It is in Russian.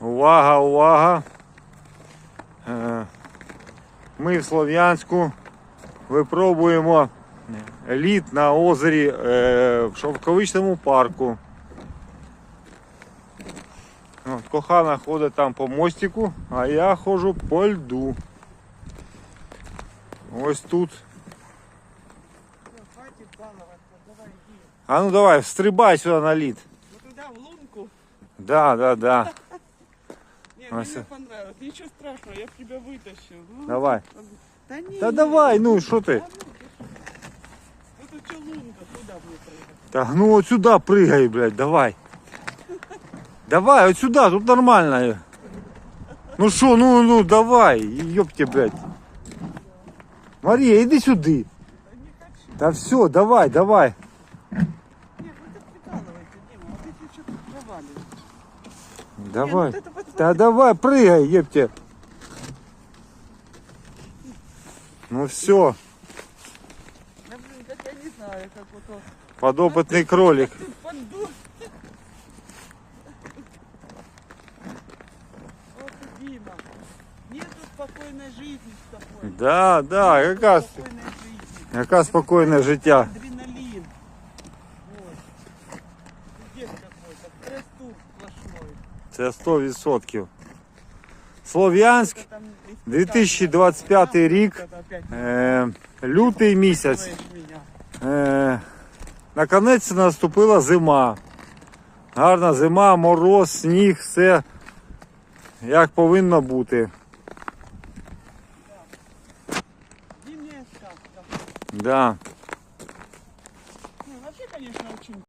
Увага, увага. Е, Ми в Слов'янську випробуємо лід на озері е, в Шовковичному парку. От, кохана ходить там по мостику, а я ходжу по льду. Ось тут. А ну давай, встрибай сюди на лід. Ну туда, в лунку. Да, да, да. Не, Вася. мне понравилось. Ничего страшного, я тебя вытащу. Ну, Давай. Да не. Та давай, ну? Да ну, ты что? Ну тут что лунка, куда мне прыгать? Так, ну от сюди пригай, блядь, давай. Давай, от сюди, тут нормально. Ну що, ну, ну, давай, ёпте, блядь. Марія, іди сюди. Да не все, давай, давай. Нет, вы так прикалываете, Дима. Вот эти что-то проваливаешь. Давай. Вот вот Та давай, пригай, єпте. Ну все, Да блин, как я не знаю, как вот он. подопытный кролик. Ох, Дима. Нету спокойной жизни с тобой. Да, да, яка, Спокойной жизни. яка спокійне життя. Адреналин. Вот. Пиздец какой-то. Стресс-тур сплошной. Це 100%. Слов'янськ, 2025 рік, е, лютий місяць. Е, Наконець наступила зима. Гарна зима, мороз, сніг, все як повинно бути. Да. Вообще, конечно, очень.